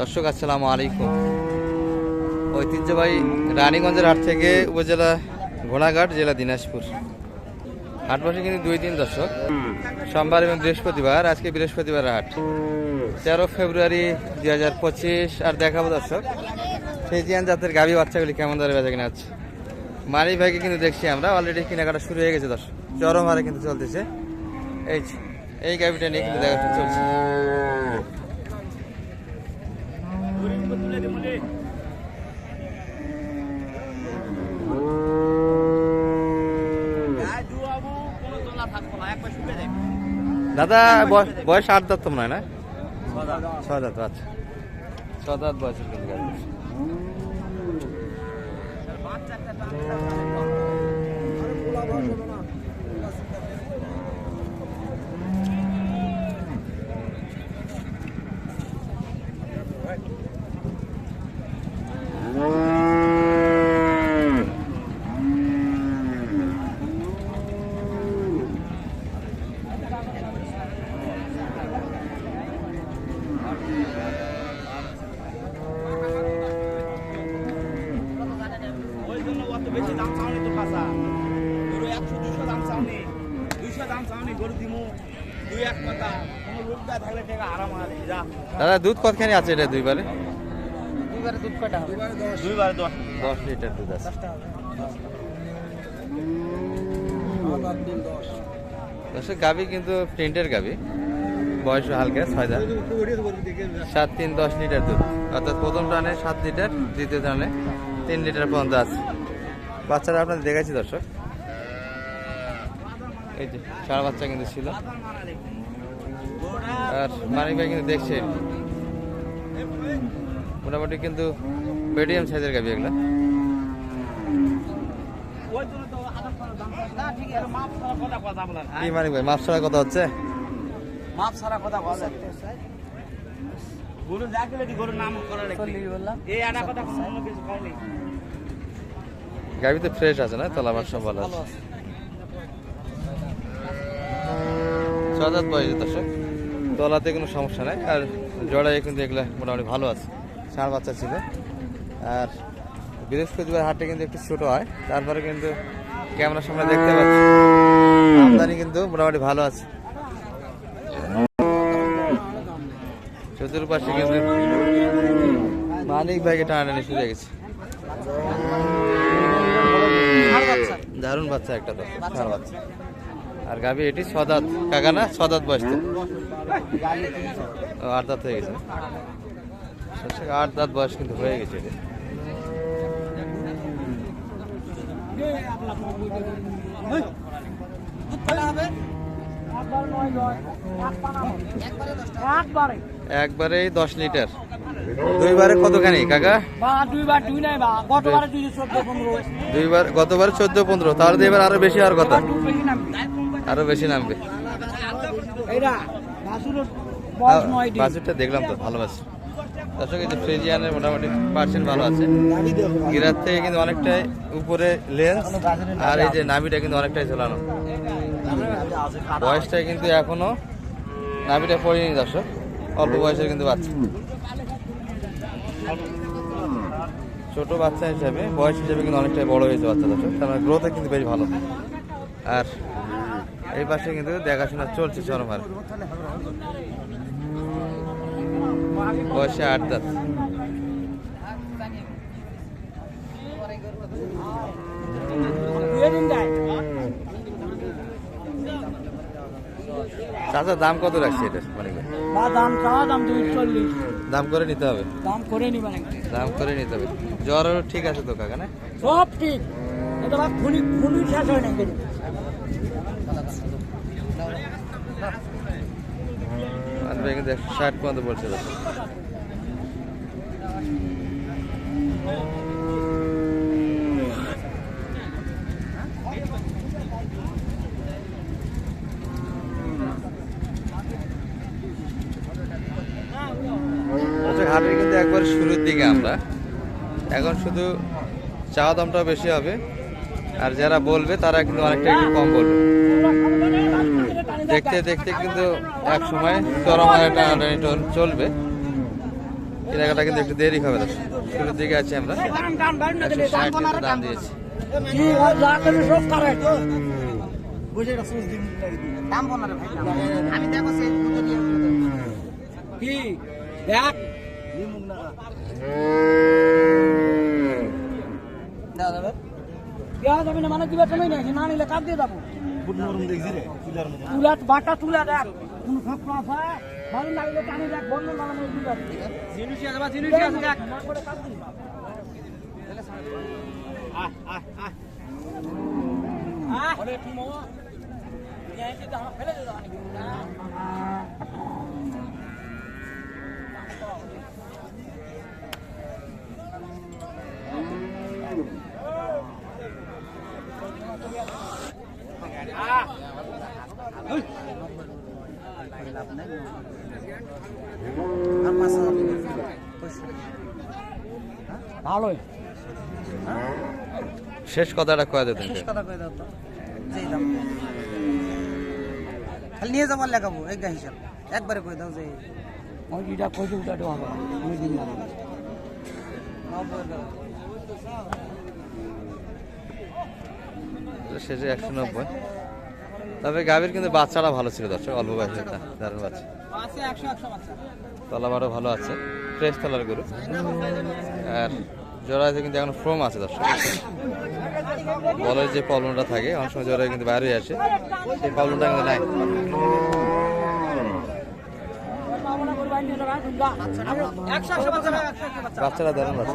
দর্শক, আসসালামু আলাইকুম। ঐতিহ্যবাহী রানীগঞ্জের হাট থেকে উপজেলা ঘোড়াঘাট, জেলা দিনাজপুর। হাট বসে কিন্তু দুই দিন দর্শক। সোমবার এবং বৃহস্পতিবার, আজকে বৃহস্পতিবার হাট। তেরো ফেব্রুয়ারি দুই হাজার পঁচিশ, আর দেখাবো দর্শক, ফেজিয়ান জাতের গাভী বাচ্চাগুলি কেমন ধরে বেচা কিনা আছে মারি ভাইকে কিন্তু দেখছি আমরা অলরেডি কেনাকাটা শুরু হয়ে গেছে দর্শক। চরম হারে কিন্তু চলতেছে। এই এই গাভীটা নিয়ে কিন্তু দেখা চলছে। দাদা বয়- বয়স আট দাঁত তো মনে হয় না? ছ দাঁত আচ্ছা। ছ দাঁত বয়সের কিন্তু। ওই জন্য অত বেশি দাম চাওনি তো কাঁচা গরু একশো দুশো দাম চাওনি দুইশো দাম চাওনি গরু দিমু দুই এক কথা কোনো রোগটা থাকলে টাকা আরাম আর যা দাদা দুধ কতখানি আছে এটা দুইবারে? দুইবারে দুধ কটা হবে? দুইবারে দশ। দশ লিটার দুধ আছে। দর্শক গাভি কিন্তু প্রিন্টের গাভি। বয়স হালকা ছয় দাঁত। সাত তিন দশ লিটার দুধ। অর্থাৎ প্রথম টানে সাত লিটার দ্বিতীয় টানে তিন লিটার পর্যন্ত আছে। বাচ্চারা আপনাদের দেখাচ্ছি দর্শক। এই যে সারা বাচ্চা কিন্তু ছিল। আর মানিক ভাই কিন্তু দেখছে। মোটামুটি কিন্তু মিডিয়াম সাইজের গাভি এগুলা। ওই জন্য তো মাপ ছাড়া কথা কথা কি মানিক ভাই মাপ ছাড়া কথা হচ্ছে? মাপ ছাড়া কথা বলা। গরু যা গেলে গরুর নাম করা এই আটা কথা কোনো কিছু কয়নি গাভি তো ফ্রেশ আছে না? তলাবার সব ভালো আছে। দর্শক। তলাতে কোনো সমস্যা নাই। আর জড়াই কিন্তু এগুলো মোটামুটি ভালো আছে। ষাঁড় বাচ্চা ছিল। আর বৃহস্পতিবার হাটটা কিন্তু একটু ছোটো হয়। তারপরে কিন্তু ক্যামেরার সামনে দেখতে পাচ্ছি। আমদানি কিন্তু মোটামুটি ভালো আছে। চতুর্পাশে কিন্তু মানিক ভাইকে টানাটানি শুরু হয়ে গেছে। দারুণ বাচ্চা একটা তো বাচ্চা। আর গাভি এটি সদাত। কাকা না? সদাত বয়স ও, আট দাঁত হয়ে গেছে। আচ্ছা, আট দাঁত বয়স কিন্তু হয়ে গেছে এটা। একবারে দশ লিটার। দুইবারে কতখানি কাকা? দুইবার গতবারে চোদ্দ পনেরো। তার দিয়ে এবার আরও বেশি হওয়ার কথা। আরও বেশি নামবে। দিন। বাছুরটা দেখলাম তো ভালো বাছুর দর্শক এই যে ফ্রিজিয়ানের মোটামুটি পার্সেন্ট ভালো আছে। গিরার থেকে কিন্তু অনেকটাই উপরে লেন্স আর এই যে নাভিটা কিন্তু অনেকটাই ঝোলানো। বয়সটা কিন্তু এখনও নাভিটা পড়েনি দর্শক অল্প বয়সের কিন্তু বাচ্চা। ছোট বাচ্চা হিসাবে বয়স হিসাবে কিন্তু অনেকটাই বড় হয়েছে বাচ্চা দর্শক তার মানে গ্রোথে কিন্তু বেশ ভালো। আর এই পাশে কিন্তু দেখাশোনা চলছে চরম হারে বয়সে আট দাঁত। চাচা দাম কত রাখছে এটা মানে দাম চাওয়া দাম চল্লিশ দাম করে নিতে হবে? দাম করে নিবেন দাম করে নিতে হবে। জ্বর ঠিক আছে তো কাকা না? সব ঠিক। এটা খুনি খুনি শেষ হয় না একশো ষাট পর্যন্ত বলছে হাটের কিন্তু একবার শুরুর দিকে আমরা। এখন শুধু চাওয়া দামটাও বেশি হবে। আর যারা বলবে, তারা কিন্তু অনেকটা একটু কম বলবে। দেখতে দেখতে কিন্তু এক সময় চরম টানাটানি চল- চলবে কেনাকাটা কিন্তু একটু দেরি হবে শুরুর দিকে আছি আমরা দাম দিয়েছি মানে দিবে তুমি না না নিলে কাপ দিয়ে যাব তুলা বাটা তুলা দেখ। কোন সব আছে? ভালো লাগলে টানি দেখ বন্ধ না দিবে জিনিস আছে বা জিনিস আছে দেখ। আহ আহ আহ। আহ। ফেলে দে দাও আর পাঁচ হাজার ভালোই। শেষ কথাটা কয়ে দেবেন। শেষ কথা কয়ে দাও তো। যেই দাম। খালি নিয়ে যাবার লেখাবো এক গা হিসাব। একবারে কয়ে দাও যে ওই যেটা কইতে ওটা হবে আমি দিন না শেষে একশো নব্বই। তবে গাভীর কিন্তু বাচ্চাটা ভালো ছিল, দর্শক, অল্প বয়সে দারুণ বাচ্চা। তলাবারও ভালো আছে ফ্রেশ তলার গরু। আর জোড়াতে কিন্তু এখন ফ্রম আছে, দর্শক। বলের যে প্রবলেমটা থাকে, অনেক সময় জোড়ায় কিন্তু বাইরে আসে, সেই প্রবলেমটা কিন্তু নাই। বাচ্চারা দারুণ বাচ্চা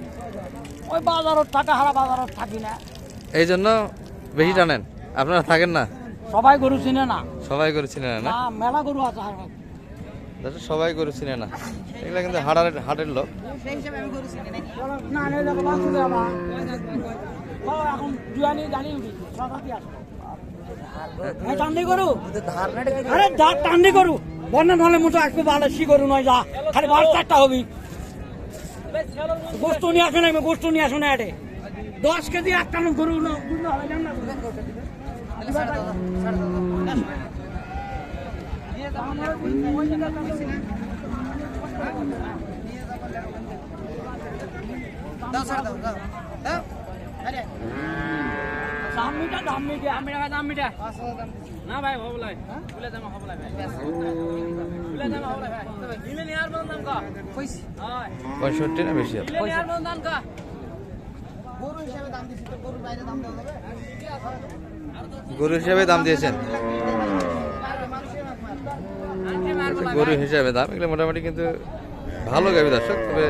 ওই বাজারত টাকা হারা বাজারত থাকি না। এই জন্য বেশি টানেন? আপনারা থাকেন না? সবাই গরু চিনে না। সবাই গরু চিনে না না? মেলা গরু আছে আর সবাই গরু চিনে না। এগুলো কিন্তু হাটের হাটের লোক। সেই হিসাবে আমি করেছি নাকি? না এখন জুয়ানি জানি টান্দি গরু? আরে বন্যা নহলে মতো একটু ভালো সি গরু নয় যা। খালি ভালো চারটা হবি। গোস্ত নিয়ে আসো না গোস্ত নিয়ে আসো না এটে দশ কেজি একটা গরু দাও দাও দাও। দাও আরে। দাম মিটা দাম মিটা দাম মিটা দাম মিটা। পাঁচ হাজার দাম না ভাই হব লাই। ফুলে দাম হব লাই ভাই। ফুলে দাম হব লাই ভাই। নিলে নেওয়ার মতন দাম কা? কইছি। হয়। পঁয়ষট্টি না বেশি? দাম কা? গরু হিসাবে দাম দিছি তো গরুর বাইরে দাম দেওয়া যাবে। গরু হিসাবে দাম দিয়েছেন? গরু হিসাবে দাম এগুলো মোটামুটি কিন্তু ভালো গাবি দর্শক তবে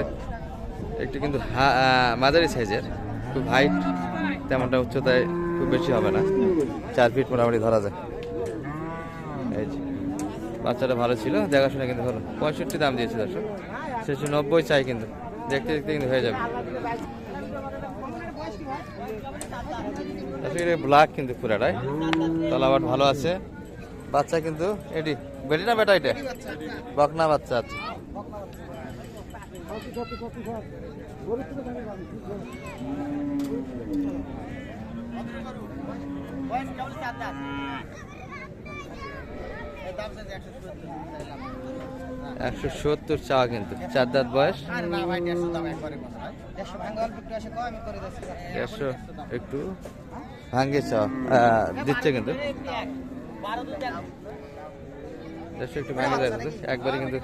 একটু কিন্তু মাঝারি সাইজের খুব হাইট তেমনটা উচ্চতায় খুব বেশি হবে না। চার ফিট মোটামুটি ধরা যায়। এই যে, বাচ্চাটা ভালো ছিল, দেখাশোনা কিন্তু ভালো পঁয়ষট্টি দাম দিয়েছে দর্শক। শেষে নব্বই চাই কিন্তু, দেখতে দেখতে কিন্তু হয়ে যাবে। ব্ল্যাক কিন্তু পুরাটাই তলাবাট ভালো আছে। বাচ্চা কিন্তু, এটি, বেটি না বেটা এটা? বকনা বাচ্চা আছে। একশো সত্তর চা কিন্তু, চার দাঁত বয়স একশো একটু ভাঙ্গে চা দিচ্ছে কিন্তু দেড়শো একটু ভাঙে যায় কিন্তু একবারে কিন্তু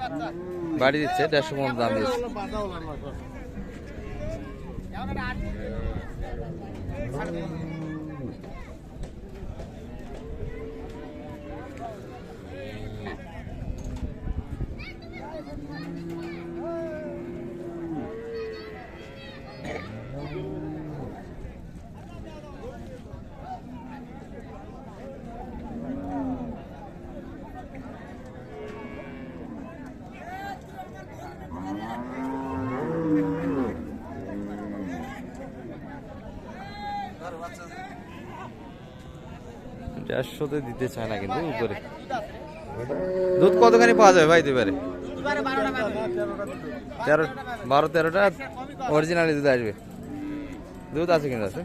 বাড়ি দিচ্ছে, দেড়শো মন দাম দিচ্ছে Thank. দেড়শোতে দিতে চায় না কিন্তু উপরে। দুধ কতখানি পাওয়া যাবে ভাই দুবারে তেরো, বারো তেরোটা অরিজিনালি দুধ আসবে। দুধ আছে কিন্তু আছে।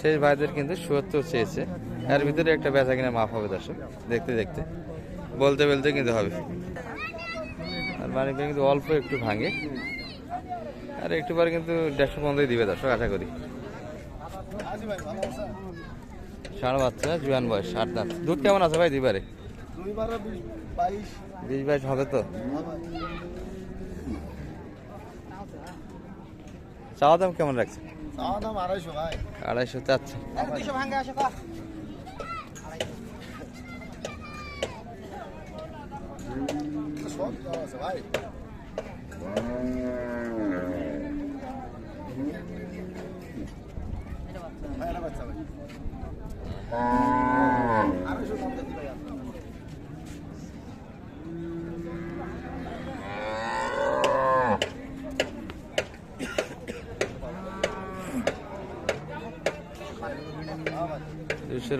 শেষ ভাইদের কিন্তু সত্তর চেয়েছে। এর ভিতরে একটা বেচা কিনা মাফ হবে দর্শক, দেখতে দেখতে। বলতে বলতে কিন্তু হবে। আর মানে কিন্তু অল্প একটু ভাঙে। আর একটু পরে কিন্তু দেড়শো পনেরোই দিবে দর্শক আশা করি। ষাঁড় বাচ্চা জুয়ান বয়স আট দাঁত। দুধ কেমন আছে ভাই দুইবারে? দুই বারো বিশ বাইশ হবে তো? চাওয়া দাম কেমন রাখছে? আড়াইশো চাচ্ছে। ভাই, এটা বাচ্চা ভাই। আড়াইশো দাম দিতে ভাই আপনার। দুশোর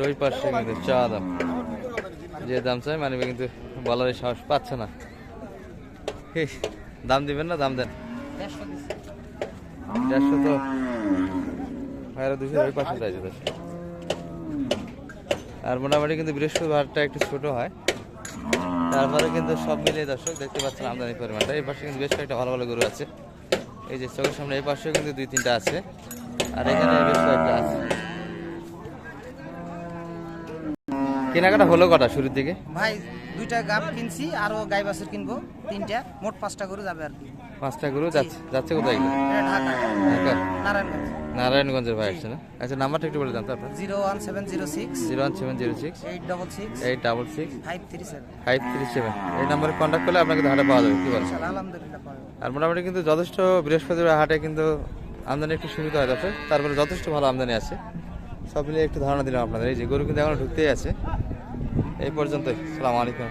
ওই পাশে কিন্তু চা দাম। যে দাম চাই মানে কিন্তু বলার সাহস পাচ্ছে না। দাম দিবেন না, দাম দেন। দেড়শো তো, ভাইরা দুশোর ওই পাশে চাইছে দশ আর মোটামুটি কিন্তু বৃহস্পতিবারটা একটু ছোট হয়। তারপরে কিন্তু সব মিলিয়ে দর্শক, দেখতে পাচ্ছেন আমদানি পরিমাণটা। এই পাশে কিন্তু বেশ কয়েকটা ভালো ভালো গরু আছে। এই যে চোখের সামনে এই পাশেও কিন্তু দুই তিনটা আছে। আর এখানে বেশ কয়েকটা আছে। কেনাকাটা হলো কটা শুরুর দিকে? ভাই, দুইটা গাব কিনছি, আরও গাই বাছুর কিনবো, তিনটা, মোট পাঁচটা গরু যাবে আর কি। পাঁচটা গরু যাচ্ছে যাচ্ছে কোথায় ঢাকা। ঢাকা। নারায়ণগঞ্জের ভাই আসছে না? আচ্ছা নাম্বারটা একটু বলে দেন তো আপনার। Zero one seven zero six. Zero one seven zero six. Eight double six. Eight double six. Five three seven. Five three seven. এই নাম্বারে কন্ট্যাক্ট করলে আপনাকে ধারে পাওয়া যাবে কি বলেন? আলহামদুলিল্লাহ আর মোটামুটি কিন্তু যথেষ্ট বৃহস্পতিবার হাটে কিন্তু আমদানি একটু সুবিধা হয় তাতে তারপরে যথেষ্ট ভালো আমদানি আছে। সব মিলিয়ে একটু ধারণা দিলাম আপনাদের। এই যে গরু কিন্তু এখনও ঢুকতেই আছে। এই পর্যন্তই। সালাম আলাইকুম